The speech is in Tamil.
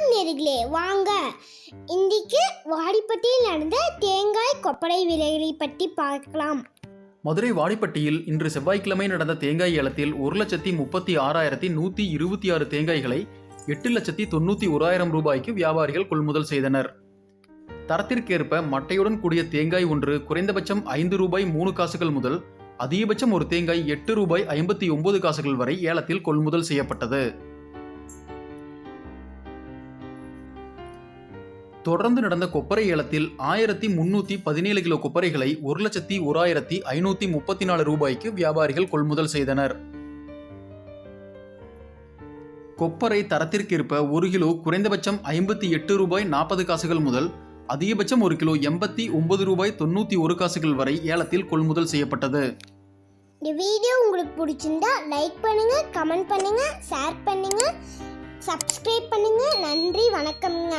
வணக்கம் நேர்களே. வாங்க. இன்றைக்கு வாடிப்பட்டியில் நடந்த தேங்காய் கொப்பரை விலைகளை பற்றி பார்க்கலாம். மதுரை வாடிப்பட்டியில் இன்று செவ்வாய்க்கிழமை நடந்த தேங்காய் ஏலத்தில் ஒரு லட்சத்தி முப்பத்தி ஆறாயிரத்தி நூற்றி இருபத்தி ஆறு தேங்காய்களை எட்டு லட்சத்தி தொண்ணூற்றி ஓராயிரம் ரூபாய்க்கு வியாபாரிகள் கொள்முதல் செய்தனர். தரத்திற்கேற்ப மட்டையுடன் கூடிய தேங்காய் ஒன்று குறைந்தபட்சம் ஐந்து ரூபாய் மூணு காசுகள் முதல் அதிகபட்சம் ஒரு தேங்காய் எட்டு ரூபாய் ஐம்பத்தி ஒன்பது காசுகள் வரை ஏலத்தில் கொள்முதல் செய்யப்பட்டது. தொடர்ந்து நடந்த கொப்பரை ஏலத்தில் ஆயிரத்தி முன்னூத்தி பதினேழு கிலோ கொப்பரைகளை ஒரு லட்சத்தி ஓராயிரத்தி ஐநூத்தி முப்பத்தி நாலு ரூபாய்க்கு வியாபாரிகள் கொள்முதல் செய்தனர். கொப்பரை தரத்திற்கேற்ப ஒரு கிலோ குறைந்தபட்சம் ஐம்பத்தி எட்டு ரூபாய் நாற்பது காசுகள் முதல் அதிகபட்சம் ஒரு கிலோ எண்பத்தி ஒன்பது ரூபாய் தொண்ணூத்தி ஒரு காசுகள் வரை ஏலத்தில் கொள்முதல் செய்யப்பட்டது. இந்த வீடியோ உங்களுக்கு பிடிச்சிருந்தா லைக் பண்ணுங்க கமெண்ட் பண்ணுங்க ஷேர் பண்ணுங்க சப்ஸ்கிரைப் பண்ணுங்க. நன்றி வணக்கம்ங்க.